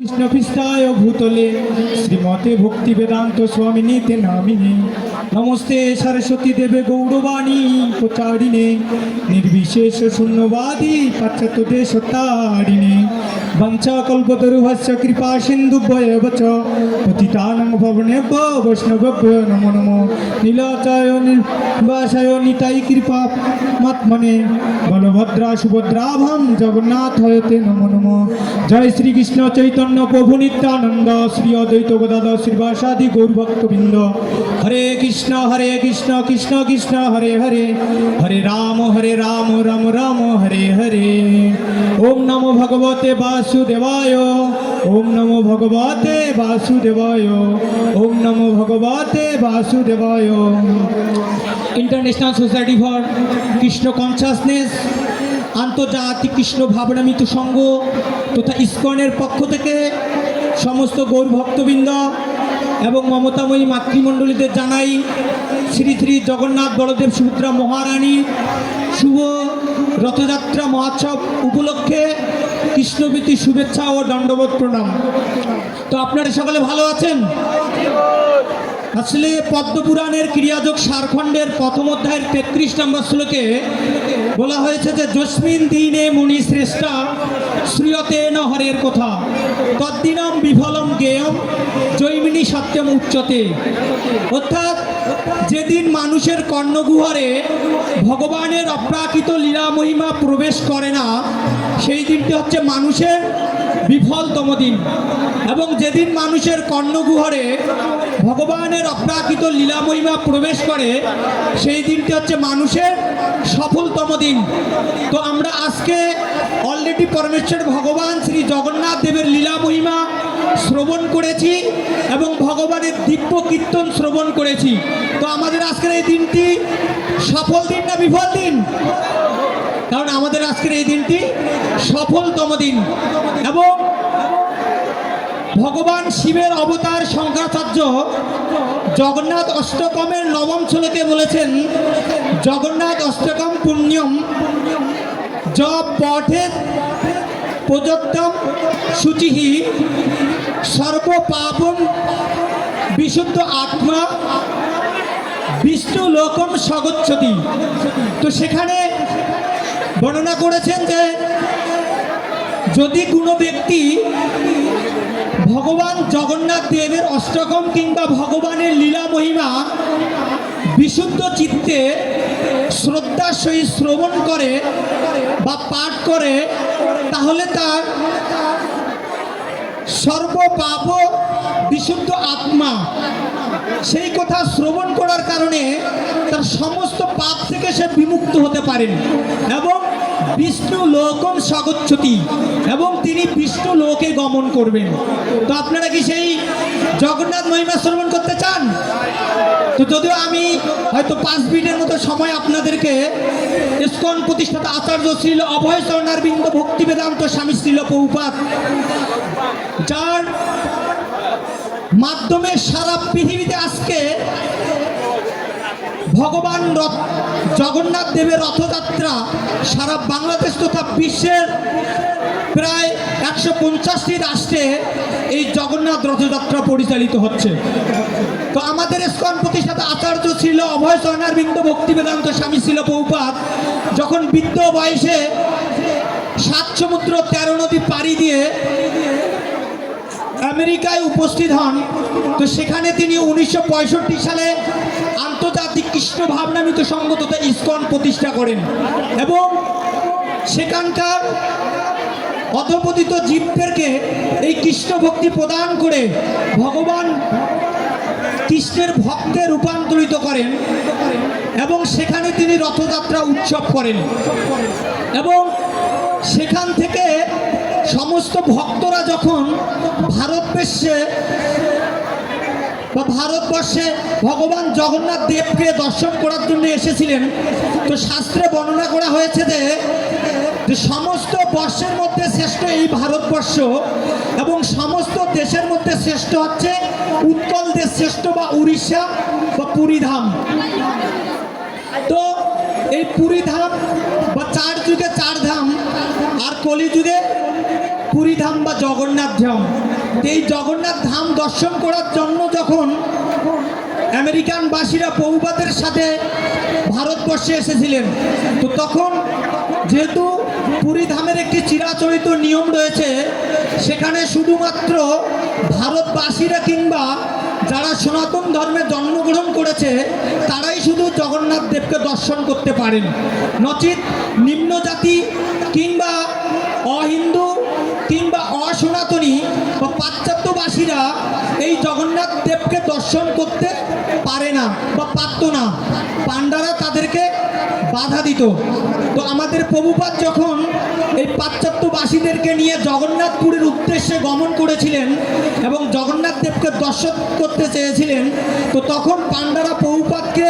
কৃষ্ণ পৃষ্ঠায় ভূতলে শ্রীমতে ভক্তি বেদান্ত স্বামিনীতে নামিনে। নমস্তে সরস্বতী দেবে গৌরবাণী প্রচারিণে, নির্বিশেষ শূন্যবাদী পাশ্চাত্য দেশ তারিণে বঞ্চাকল্পতরুহস্য কৃপা সিন্ধুভ্যব চ পতিতানং ভবনেভ্য বৈষ্ণবেভ্য নমো নমো। নীলাচায় নির্বাসায় নিতাই কৃপা মাত্মনে। বলভদ্রা সুভদ্রাভম জগন্নাথ হয়তে নমো নমো। জয় শ্রীকৃষ্ণ চৈতন্য প্রভু নিত্যানন্দ। শ্রী অদ্বৈত গদাধ শ্রীবাসাদি গৌরভক্তবৃন্দ। হরে কৃষ্ণ হরে কৃষ্ণ কৃষ্ণ কৃষ্ণ, হরে হরে। হরে রাম হরে রাম রাম রাম, হরে হরে। ওম নমো ভগবতে বাসুদেবায় ওম নমো ভগবতে বাসুদেবায় ওম নমো ভগবতে বাসুদেবায় international society for Krishna consciousness আন্তর্জাতিক কৃষ্ণ ভাবনামিত সংঘ তথা ইস্কনের পক্ষ থেকে সমস্ত গৌর ভক্তবৃন্দ এবং মমতাময়ী মাতৃমণ্ডলীদের জানাই শ্রী শ্রী জগন্নাথ বলদেব সুভদ্রা মহারানী শুভ রথযাত্রা মহোৎসব উপলক্ষে কৃষ্ণবীতি শুভেচ্ছা ও দণ্ডবোধ প্রণাম। তো আপনারা সকলে ভালো আছেন? আসলে পদ্মপুরাণের ক্রিয়াযোগ সারখণ্ডের প্রথম অধ্যায়ের তেত্রিশ নম্বর শ্লোকে বলা হয়েছে যে, যস্মিন দিনে মুনি শ্রেষ্ঠা শ্রীয়তে ন হরের কথা। তদ্দিনম বিফলম গেয়ম জৈমিনী সত্যম উচ্চতে। অর্থাৎ যেদিন মানুষের কর্ণগুহরে ভগবানের অপ্রাকৃত লীলা মহিমা প্রবেশ করে না সেই দিনটি হচ্ছে মানুষের বিফলতম দিন। এবং যেদিন মানুষের কর্ণগুহরে ভগবানের অপ্রাকৃত লীলা মহিমা প্রবেশ করে, সেই দিনটি হচ্ছে মানুষের সফলতম দিন। তো আমরা আজকে অলরেডি পরমেশ্বর ভগবান শ্রী জগন্নাথ দেবের লীলা মহিমা শ্রবণ করেছি এবং ভগবানের দিব্য কীর্তন শ্রবণ করেছি। তো আমাদের আজকের এই দিনটি সফল দিন না বিফল দিন? আজকের এই দিনটি সফলতম দিন। এবং ভগবান শিবের অবতার শঙ্করাচার্য জগন্নাথ অষ্টকমের নবম শ্লোকে বলেছেন, জগন্নাথ অষ্টকম পুণ্যম য পঠে প্রযত্তম শুচিহি সর্বপাপম বিশুদ্ধ আত্মা বিষ্ণু লোকম স্বগচ্ছতি তো সেখানে বর্ণনা করেছেন যে যদি কোনো ব্যক্তি ভগবান জগন্নাথ দেবের অষ্টকম কিংবা ভগবানের লীলা মহিমা বিশুদ্ধ চিত্তে শ্রদ্ধার সহিত শ্রবণ করে বা পাঠ করে, তাহলে তার সর্বপাপ বিশুদ্ধ আত্মা। সেই কথা শ্রবণ করার কারণে তার সমস্ত পাপ থেকে সে বিমুক্ত হতে পারেন। এবং বিষ্ণু লোকম স্বগচ্ছতি, এবং তিনি বিষ্ণু লোকে গমন করবেন। তো আপনারা কি সেই জগন্নাথ মহিমা শ্রবণ করতে চান? তো যদিও আমি হয়তো পাঁচ মিনিটের মতো সময় আপনাদেরকে ইস্কন প্রতিষ্ঠাতা আচার্য শ্রীল অভয় চরণারবিন্দ ভক্তি বেদান্ত স্বামী শ্রীল পৌপাত মাধ্যমে সারা পৃথিবীতে আজকে ভগবান রথ, জগন্নাথ দেবের রথযাত্রা সারা বাংলাদেশ তথা বিশ্বের প্রায় একশো পঞ্চাশটি রাষ্ট্রে এই জগন্নাথ রথযাত্রা পরিচালিত হচ্ছে। তো আমাদের স্কন প্রতিষ্ঠাতা আচার্য ছিল অভয় চরণারবিন্দ ভক্তি বেদান্ত স্বামী ছিল পৌপাত যখন বৃদ্ধ বয়সে সাত সমুদ্র তেরো নদী পাড়ি দিয়ে আমেরিকায় উপস্থিত হন। তো সেখানে তিনি উনিশশো পঁয়ষট্টি সালে আন্তর্জাতিক কৃষ্ণ ভাবনামিত সংঘ ইস্কন প্রতিষ্ঠা করেন এবং সেখানকার অধপতিত জীবদেরকে এই কৃষ্ণ ভক্তি প্রদান করে ভগবান কৃষ্ণের ভক্তে রূপান্তরিত করেন এবং সেখানে তিনি রথযাত্রা উৎসব করেন এবং সেখান থেকে সমস্ত ভক্তরা যখন ভারতবর্ষে বা ভারতবর্ষে ভগবান জগন্নাথ দেবকে দর্শন করার জন্য এসেছিলেন, তো শাস্ত্রে বর্ণনা করা হয়েছে যে সমস্ত বর্ষের মধ্যে শ্রেষ্ঠ এই ভারতবর্ষ এবং সমস্ত দেশের মধ্যে শ্রেষ্ঠ হচ্ছে উৎকল দেশ, শ্রেষ্ঠ বা উড়িষ্যা বা পুরীধাম তো এই পুরী ধাম বা চার যুগে চার ধাম, আর কলি যুগে পুরীধাম বা জগন্নাথ ধাম। এই জগন্নাথ ধাম দর্শন করার জন্য যখন আমেরিকানবাসীরা বহুবাদের সাথে ভারতবর্ষে এসেছিলেন, তো তখন যেহেতু পুরী ধামের একটি চিরাচরিত নিয়ম রয়েছে, সেখানে শুধুমাত্র ভারতবাসীরা কিংবা যারা সনাতন ধর্মে জন্মগ্রহণ করেছে, তারাই শুধু জগন্নাথ দেবকে দর্শন করতে পারেন। নচিত নিম্ন জাতি কিংবা পাশ্চাত্যবাসীরা এই জগন্নাথ দেবকে দর্শন করতে পারে না বা পারত না। পাণ্ডারা তাদেরকে বাধা দিত। তো আমাদের প্রভুপাত যখন এই পাশ্চাত্যবাসীদেরকে নিয়ে জগন্নাথপুরের উদ্দেশ্যে গমন করেছিলেন এবং জগন্নাথ দেবকে দর্শন করতে চেয়েছিলেন, তো তখন পাণ্ডারা প্রভুপাতকে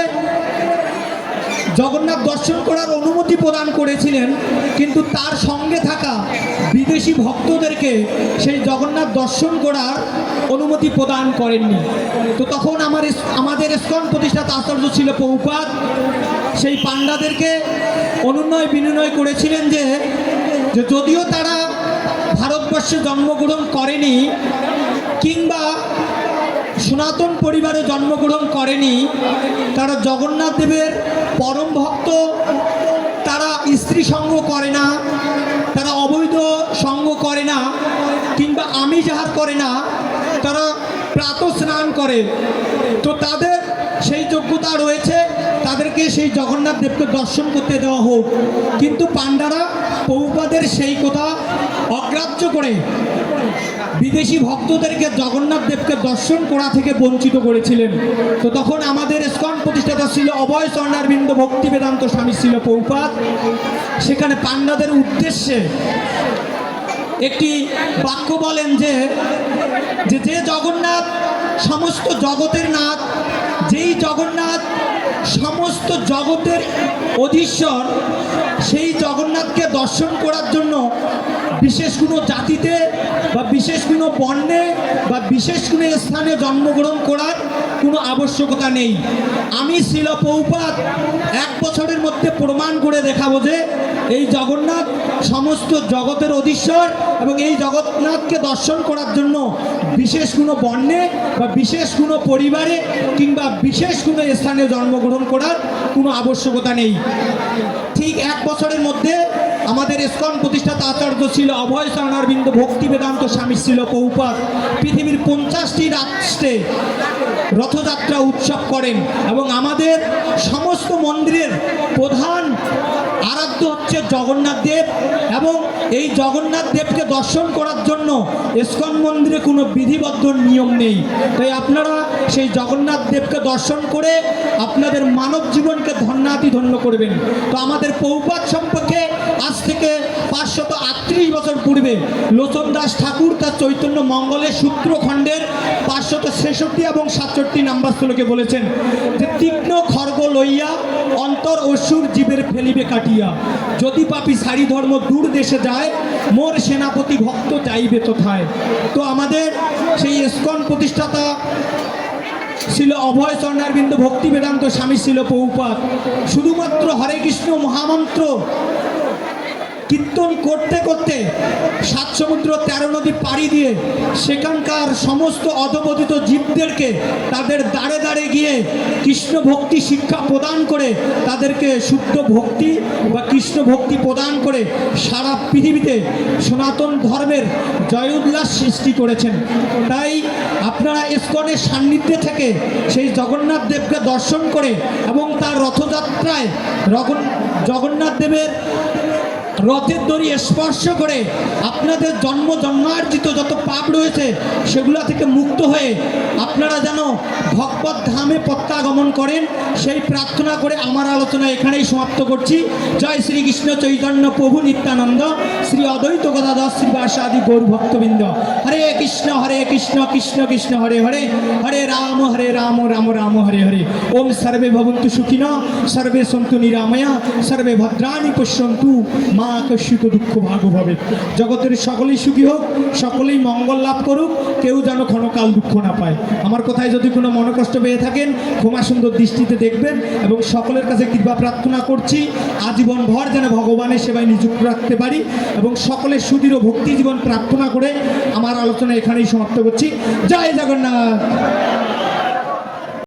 জগন্নাথ দর্শন করার অনুমতি প্রদান করেছিলেন, কিন্তু তার সঙ্গে থাকা বিদেশি ভক্তদেরকে সেই জগন্নাথ দর্শন করার অনুমতি প্রদান করেননি। তো তখন আমার আমাদের ইস্কন প্রতিষ্ঠাতা আচার্য ছিল পৌপাত সেই পাণ্ডাদেরকে অনুনয় বিনিময় করেছিলেন যে যদিও তারা ভারতবর্ষে জন্মগ্রহণ করেনি, কিংবা সনাতন পরিবারে জন্মগ্রহণ করেনি। তারা জগন্নাথ দেবের পরম ভক্ত। তারা স্ত্রী সঙ্গ করে না। তারা অবৈধ সঙ্গ করে না। কিংবা আমি যাহা করে না। তারা প্রাত স্নান করে। তো তাদের সেই যোগ্যতা রয়েছে। তাদেরকে সেই জগন্নাথ দেবকে দর্শন করতে দেওয়া হোক। কিন্তু পাণ্ডারা পৌপাদের সেই কথা অগ্রাহ্য করে বিদেশি ভক্তদেরকে জগন্নাথ দেবকে দর্শন করা থেকে বঞ্চিত করেছিলেন। তো তখন আমাদের স্কন প্রতিষ্ঠাতা ছিল অভয় স্বর্ণারবিন্দ ভক্তি বেদান্ত স্বামী ছিল পৌপাত সেখানে পাণ্ডাদের উদ্দেশ্যে একটি বাক্য বলেন যে যে যে জগন্নাথ, সমস্ত জগতের নাথ, যেই জগন্নাথ সমস্ত জগতের অধীশ্বর সেই জগন্নাথকে দর্শন করার জন্য বিশেষ কোনো জাতিতে বা বিশেষ কোনো বর্ণে বা বিশেষ কোনো স্থানে জন্মগ্রহণ করার কোনো আবশ্যকতা নেই। আমি শিল এক বছরের মধ্যে প্রমাণ করে দেখাবো যে এই জগন্নাথ সমস্ত জগতের অধীশ্বর এবং এই জগন্নাথকে দর্শন করার জন্য বিশেষ কোনো বর্ণে বা বিশেষ কোনো পরিবারে কিংবা বিশেষ কোনো স্থানে জন্মগ্রহণ করার কোনো আবশ্যকতা নেই। ঠিক এক বছরের মধ্যে আমাদের ইস্কন প্রতিষ্ঠাতা আচার্য ছিল অভয় শরণারবিন্দ ভক্তি বেদান্ত স্বামী ছিল পৌপাত পৃথিবীর পঞ্চাশটি রাষ্ট্রে রথযাত্রা উৎসব করেন এবং আমাদের সমস্ত মন্দিরের প্রধান জগন্নাথ দেব এবং এই জগন্নাথ দেবকে দর্শন করার জন্য ইস্কন মন্দিরে কোনো বিধিবদ্ধ নিয়ম নেই। তাই আপনারা সেই জগন্নাথ দেবকে দর্শন করে আপনাদের মানব জীবনকে ধন্যাতি ধন্য করবেন। তো আমাদের পৌপাত সম্পর্কে আজ থেকে পাঁচশত আটত্রিশ বছর পূর্বে লোচন দাস ঠাকুর তার চৈতন্য মঙ্গলের সূত্রখণ্ডের পাঁচশত ছেষট্টি এবং সাতষট্টি নাম্বার শ্লোকে বলেছেন যে, তীক্ষ্ণ খর্গ লইয়া অন্তর অসুর জীবের ফেলিবে কাটিয়া। যদি পাপি সারি ধর্ম দূর দেশে যায়, মোর সেনাপতি ভক্ত যাইবে কোথায় তো আমাদের সেই ইস্কন প্রতিষ্ঠাতা ছিল অভয় চরণারবিন্দ ভক্তি বেদান্ত স্বামী ছিল পৌপাত। শুধুমাত্র হরে কৃষ্ণ মহামন্ত্র কীর্তন করতে করতে সাত সমুদ্র তেরো নদী পাড়ি দিয়ে সেখানকার সমস্ত অধপতিত জীবদেরকে তাদের দাঁড়ে দাঁড়ে গিয়ে কৃষ্ণ ভক্তি শিক্ষা প্রদান করে তাদেরকে শুদ্ধ ভক্তি বা কৃষ্ণ ভক্তি প্রদান করে সারা পৃথিবীতে সনাতন ধর্মের জয় উল্লাস সৃষ্টি করেছেন। তাই আপনারা ইস্কনের সান্নিধ্যে থেকে সেই জগন্নাথ দেবকে দর্শন করে এবং তার রথযাত্রায় জগন্নাথ দেবের রথের দড়ি স্পর্শ করে আপনাদের জন্ম জন্মার্জিত যত পাপ রয়েছে, সেগুলো থেকে মুক্ত হয়ে আপনারা যেন ভগবত ধামে প্রত্যাগমন করেন, সেই প্রার্থনা করে আমার আলোচনা এখানেই সমাপ্ত করছি। জয় শ্রীকৃষ্ণ চৈতন্য প্রভু নিত্যানন্দ, শ্রী অদ্বৈত গদাধর শ্রীবাস আদি গৌর ভক্তবৃন্দ। হরে কৃষ্ণ হরে হরে কৃষ্ণ কৃষ্ণ কৃষ্ণ, হরে হরে হরে রাম হরে রাম রাম রাম, হরে হরে। ওম সর্বে ভবন্তু সুখিন, সর্বে সন্তু নিরাময়া, সর্বে ভদ্রাণী পশ্যন্তু মা কশ্যিত দুঃখ ভাগ ভবে জগতের সকলেই সুখী হোক, সকলেই মঙ্গল লাভ করুক, কেউ যেন ক্ষণকাল দুঃখ না পায়। আমার কথায় যদি কোনো মনকষ্ট পেয়ে থাকেন, ক্ষমা সুন্দর দৃষ্টিতে দেখবেন এবং সকলের কাছে কৃপা প্রার্থনা করছি, আজীবন ভর যেন ভগবানের সেবায় নিযুক্ত রাখতে পারি এবং সকলের সুদৃঢ় ভক্তি জীবন প্রার্থনা করে আমার আলোচনা এখানেই সমাপ্ত করছি। জয় জগন্নাথ!